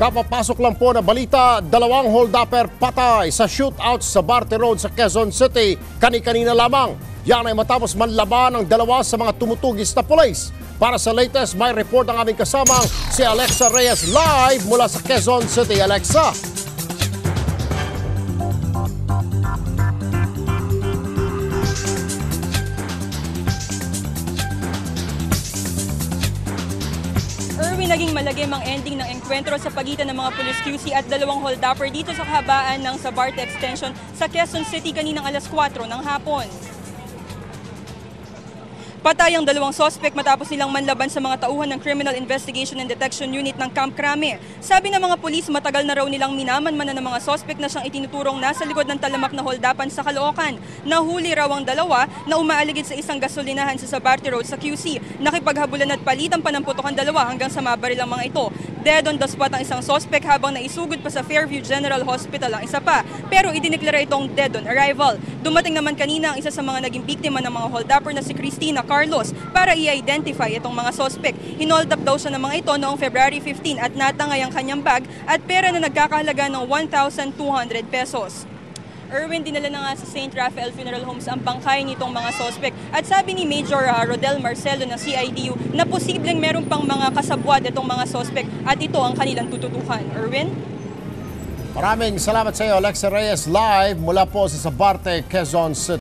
Kapapasok lang po na balita, dalawang hold-upper patay sa shootout sa Barte Road sa Quezon City kani-kanina lamang. Yan ay matapos manlaban ng dalawa sa mga tumutugis na pulis. Para sa latest, may report ang aming kasamang si Alexa Reyes live mula sa Quezon City. Alexa! Erwin, naging malagim ang ending ng enkwentro sa pagitan ng mga police QC at dalawang hold-upper dito sa kahabaan ng Sabarte Extension sa Quezon City kaninang alas 4 ng hapon. Patay ang dalawang sospek matapos nilang manlaban sa mga tauhan ng Criminal Investigation and Detection Unit ng Camp Crame. Sabi ng mga pulis, matagal na raw nilang minaman-manan ng mga sospek na siyang itinuturong nasa likod ng talamak na holdapan sa Caloocan. Nahuli raw ang dalawa na umaaligid sa isang gasolinahan sa Sabarte Road sa QC. Nakipaghabulan at palitan pa ng putok dalawa hanggang sa mabaril ang mga ito. Dead on the spot ang isang sospek habang naisugod pa sa Fairview General Hospital ang isa pa. Pero idineklara itong dead on arrival. Dumating naman kanina ang isa sa mga naging biktima ng mga hold-upper na si Christina Carlos para i-identify itong mga sospek. Hinold up daw siya ng mga ito noong February 15 at natangay ang kanyang bag at pera na nagkakahalaga ng 1,200 pesos. Erwin, dinala na nga sa St. Raphael Funeral Homes ang bangkay nitong mga sospek. At sabi ni Major uh, Rodel Marcelo ng CIDU na posibleng meron pang mga kasabwat itong mga sospek at ito ang kanilang tututukan. Erwin? Maraming salamat sa iyo, Alexa Reyes, live mula po sa Sabarte, Quezon City.